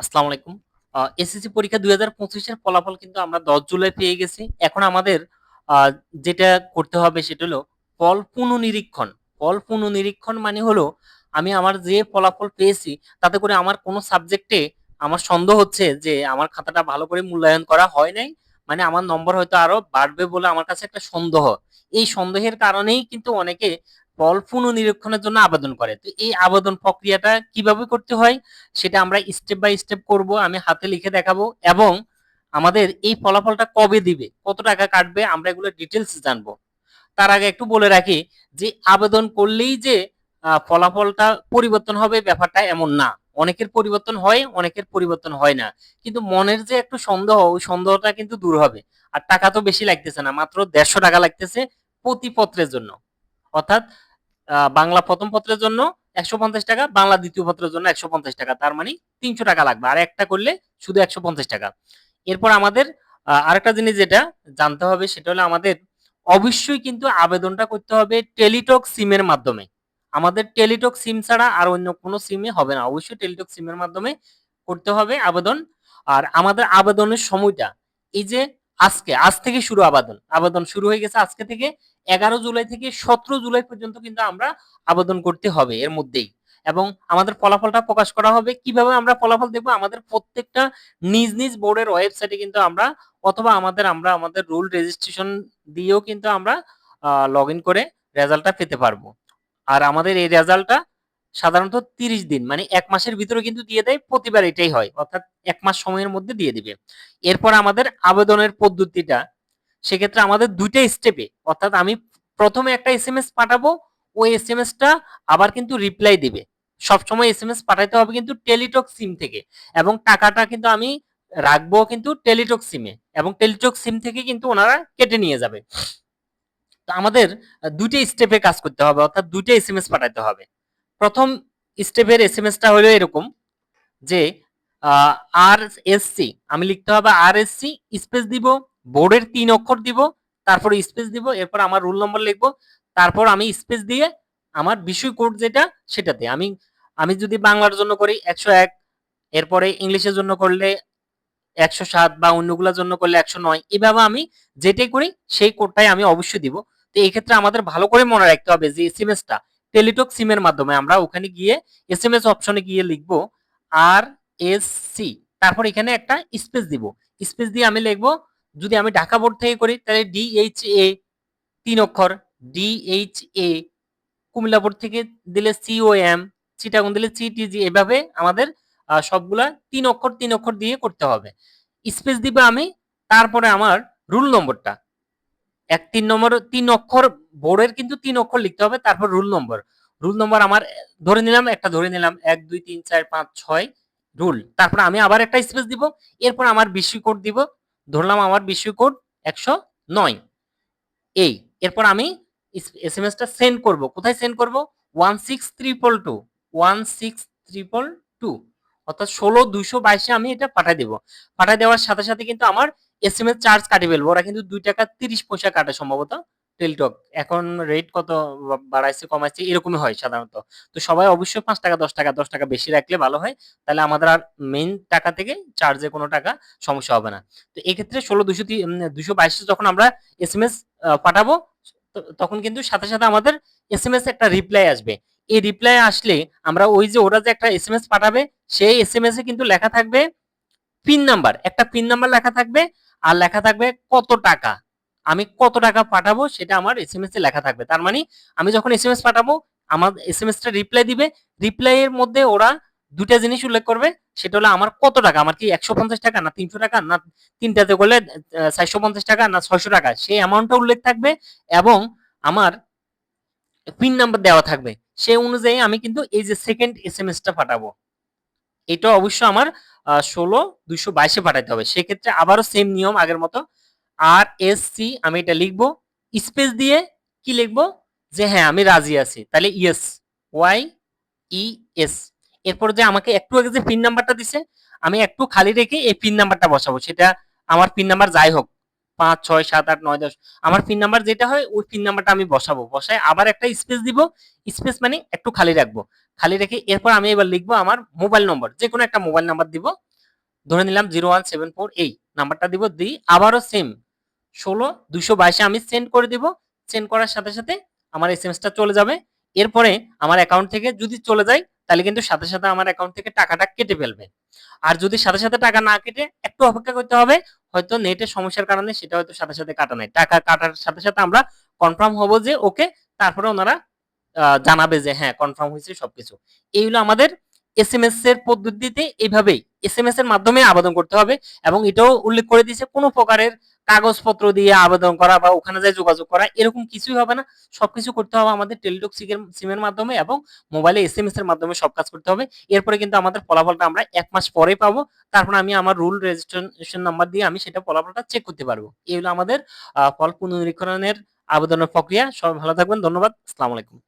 আসসালামু আলাইকুম। এসএসসি পরীক্ষা দুই হাজার পঁচিশের ফলাফল কিন্তু আমরা দশ জুলাই পেয়ে গেছি। এখন আমাদের যেটা করতে হবে সেটা হলো ফল পুনঃনিরীক্ষণ ফল পুনঃনিরীক্ষণ মানে হলো আমি আমার যে ফলাফল পেয়েছি, তাতে করে আমার কোনো সাবজেক্টে আমার সন্দেহ হচ্ছে যে আমার খাতাটা ভালো করে মূল্যায়ন করা হয় নাই মানে আমার নম্বর হয়তো আরও বাড়বে বলে আমার কাছে একটা সন্দেহ। এই সন্দেহের কারণেই কিন্তু অনেকে ফল পুনঃনিরীক্ষণের জন্য আবেদন করে। তো এই আবেদন প্রক্রিয়াটা কীভাবে করতে হয় সেটা আমরা স্টেপ বাই স্টেপ করব, আমি হাতে লিখে দেখাবো এবং আমাদের এই ফলাফলটা কবে দিবে, কত টাকা কাটবে, আমরা এগুলো ডিটেলস জানব। তার আগে একটু বলে রাখি যে আবেদন করলেই যে ফলাফলটা পরিবর্তন হবে ব্যাপারটা এমন না। অনেকের পরিবর্তন হয়, অনেকের পরিবর্তন হয় না। কিন্তু মনের যে একটু সন্দেহ, ওই সন্দেহটা কিন্তু দূর হবে। আর টাকা তো বেশি লাগতেছে না, মাত্র দেড়শো টাকা লাগতেছে প্রতি পত্রের জন্য। অর্থাৎ বাংলা প্রথম পত্রের জন্য একশো পঞ্চাশ টাকা, বাংলা দ্বিতীয় পত্রের জন্য একশো পঞ্চাশ টাকা। তার মানে তিনশো টাকা লাগবে। আর একটা করলে শুধু একশো পঞ্চাশ টাকা। এরপর আমাদের আরেকটা জিনিস যেটা জানতে হবে, সেটা হলো আমাদের অবশ্যই কিন্তু আবেদনটা করতে হবে টেলিটক সিমের মাধ্যমে। আমাদের টেলিটক সিম ছাড়া আর অন্য কোনো সিমে হবে না। অবশ্যই টেলিটক সিমের মাধ্যমে করতে হবে আবেদন। আর আমাদের আবেদনের সময়টা, এই যে আজকে, আজ থেকে শুরু আবেদন। আবেদন শুরু হয়ে গেছে আজকে থেকে। এগারো জুলাই থেকে সতেরো জুলাই পর্যন্ত কিন্তু আমরা আবেদন করতে হবে এর মধ্যেই। এবং আমাদের ফলাফলটা প্রকাশ করা হবে। কীভাবে আমরা ফলাফল দেখব? আমাদের প্রত্যেকটা নিজ নিজ বোর্ডের ওয়েবসাইটে কিন্তু আমরা অথবা আমাদের, আমরা আমাদের রুল রেজিস্ট্রেশন দিয়েও কিন্তু আমরা লগ করে রেজাল্টটা পেতে পারব। আর আমাদের এই রেজাল্টটা সাধারণত তিরিশ দিন মানে এক মাসের ভিতরে কিন্তু দিয়ে দেয়, প্রতিবার এটাই হয়, অর্থাৎ এক মাস সময়ের মধ্যে দিয়ে দিবে। এরপর আমাদের আবেদনের পদ্ধতিটা, সেক্ষেত্রে আমাদের দুইটা স্টেপে অর্থাৎ আমি প্রথমে একটা এসএমএস পাঠাবো, ওই এস এম এসএমএসটা আবার কিন্তু রিপ্লাই দিবে। সবসময় এসএমএস পাঠাইতে হবে কিন্তু টেলিটক সিম থেকে, এবং টাকাটা কিন্তু আমি রাখব কিন্তু টেলিটক সিমে এবং টেলিটক সিম থেকে কিন্তু ওনারা কেটে নিয়ে যাবে। তো আমাদের দুইটা স্টেপে কাজ করতে হবে, অর্থাৎ দুইটা এস এম এস পাঠাতে হবে। প্রথম স্টেপের এস এম এসএমএসটা হলো এরকম যে আর এসসি আমি লিখতে হবে আর এস সি স্পেস দিব, বোর্ডের তিন অক্ষর দিব, তারপর স্পেস দিব, এরপর আমার রুল নম্বর লিখব, তারপর আমি স্পেস দিয়ে আমার বিষয় কোড যেটা সেটাতে আমি আমি যদি বাংলার জন্য করি একশো এক, এরপরে ইংলিশের জন্য করলে একশো সাত বা অন্যগুলোর জন্য করলে একশো নয়, এভাবে আমি যেটাই করি, সেই কোডটাই আমি অবশ্যই দিব। তো এই ক্ষেত্রে আমাদের ভালো করে মনে রাখতে হবে যে এস এসএমএসটা টেলিটক সিমের মাধ্যমে আমরা ওখানে গিয়ে এস এম এস অপশনে গিয়ে লিখব আর এস সি তারপর এখানে একটা স্পেস দিব। স্পেস দিয়ে আমি লিখব, যদি আমি ঢাকা বোর্ড থেকে করি, তাহলে ডিএইচ এ তিন অক্ষর ডিএইচ এ কুমিল্লা বোর্ড থেকে দিলে সিও এম চিটাগং দিলে সিটিজি এভাবে আমাদের সবগুলা তিন অক্ষর তিন অক্ষর দিয়ে করতে হবে। স্পেস দিবে আমি, তারপরে আমার রুল নম্বরটা। এক তিন নম্বর, তিন অক্ষর বোর্ডের কিন্তু তিন অক্ষর লিখতে হবে, তারপর রুল নম্বর। রুল নম্বর আমার ধরে নিলাম, একটা ধরে নিলাম, এক, দুই, তিন, চার, পাঁচ, ছয় রুল। তারপর আমি আবার একটা স্পেস দিব, এরপর আমার বিশ্বী কোড দিব, ধরলাম আমার বিশ্বী কোড একশো নয়। এই, এরপর আমি এস এম এসটা সেন্ড করব। কোথায় সেন্ড করব? One six triple two, one six triple two. অর্থাৎ ষোলো দুইশো বাইশে আমি এটা পাঠাই দেবো। পাঠাই দেওয়ার সাথে সাথে কিন্তু আমার এস এম এস চার্জ কাটি ফেলব। ওরা কিন্তু দুই টাকা তিরিশ পয়সা কাটে সম্ভবত টেলিটক এখন রেট কত বাড়াইছে, কমাইছে এরকমই হয় সাধারণত। তো সবাই অবশ্যই পাঁচ টাকা, দশ টাকা দশ টাকা বেশি রাখলে ভালো হয়। তাহলে আমাদের আর মেইন টাকা থেকে চার্জে কোনো টাকা সমস্যা হবে না। তো এক্ষেত্রে ষোলো দুশো দুশো বাইশে যখন আমরা এস এম এস পাঠাবো তখন কিন্তু সাথে সাথে আমাদের এস এম এস একটা রিপ্লাই আসবে। এই রিপ্লাই আসলে আমরা ওই যে ওরা যে একটা এস এম এস পাঠাবে, সেই এস এম এস কিন্তু লেখা থাকবে পিন নাম্বার একটা পিন নাম্বার লেখা থাকবে, আর লেখা থাকবে কত টাকা। আমি কত টাকা পাঠাবো সেটা আমার এস এম এস এ লেখা থাকবে। তার মানে আমি যখন এস এম এস পাঠাবো, আমার এস এম এসটা রিপ্লাই দিবে। রিপ্লাই এর মধ্যে ওরা দুটা জিনিস উল্লেখ করবে, সেটা হলো আমার কত টাকা, আমার কি একশো পঞ্চাশ টাকা না তিনশো টাকা, না তিনটাতে করলে চারশো পঞ্চাশ টাকা, না ছয়শো টাকা, সেই অ্যামাউন্টটা উল্লেখ থাকবে। এবং আমার পিন নাম্বার দেওয়া থাকবে। সেই অনুযায়ী আমি কিন্তু এই যে সেকেন্ড এস এম এসটা পাঠাবো। এটা অবশ্য আমার ষোলো দুইশো বাইশে পাঠাতে হবে। সেক্ষেত্রে আবারও সেম নিয়ম আগের মতো। আর এস সি আমি এটা লিখব। স্পেস দিয়ে কি লিখব? যে হ্যাঁ আমি রাজি আছি। তাহলে ইয়েস ওয়াই ই এস এরপর যে আমাকে একটু আগে যে পিন নাম্বারটা দিছে, আমি একটু খালি রেখে এই পিন নাম্বারটা বসাবো। সেটা আমার পিন নাম্বার যাই হোক। পাঁচ, ছয়, সাত, আট, নয়, দশ। আমার পিন নাম্বার যেটা হয়, ওই পিন নাম্বারটা আমি বসাবো। বসায় আবার একটা স্পেস দিব। স্পেস মানে একটু খালি রাখব। খালি রেখে এরপর আমি এবার লিখব আমার মোবাইল নম্বর যে কোনো একটা মোবাইল নাম্বার দিব। ধরে নিলাম জিরো ওয়ান সেভেন ফোর এই নাম্বারটা দিব দিই। আবারও সেম ষোলো দুশো বাইশে আমি সেন্ড করে দিব। সেন্ড করার সাথে সাথে আমার এস এম এসটা চলে যাবে। এরপরে আমার অ্যাকাউন্ট থেকে যদি চলে যায়, তাহলে কিন্তু সাথে সাথে আমার অ্যাকাউন্ট থেকে টাকাটা কেটে ফেলবে। আর যদি সাথে সাথে টাকা না কেটে, একটু অপেক্ষা করতে হবে। হয়তো নেটের সমস্যার কারণে সেটা হয়তো সাথে সাথে কাটা নাই। টাকা কাটার সাথে সাথে আমরা কনফার্ম হব যে ওকে তারপরে ওনারা জানাবে যে হ্যাঁ কনফার্ম হয়েছে সবকিছু। এইগুলো আমাদের এস এম এস এর পদ্ধতিতে এইভাবেই এস এম এস এর মাধ্যমে আবেদন করতে হবে এবং এটাও উল্লেখ করে দিয়েছে কোনো প্রকারের কাগজপত্র দিয়ে আবেদন করা বা ওখানে যায় যোগাযোগ করা, এরকম কিছুই হবে না। সবকিছু করতে হবে আমাদের টেলিটক সিমের মাধ্যমে এবং মোবাইলে এস এম এস এর মাধ্যমে সব কাজ করতে হবে। এরপরে কিন্তু আমাদের ফলাফলটা আমরা এক মাস পরে পাবো। তারপর আমি আমার রুল রেজিস্ট্রেশন নাম্বার দিয়ে আমি সেটা ফলাফলটা চেক করতে পারব। এই হলো আমাদের ফল পুনর্নিরীক্ষণের আবেদনের প্রক্রিয়া। সবাই ভালো থাকবেন। ধন্যবাদ। আসসালামু আলাইকুম।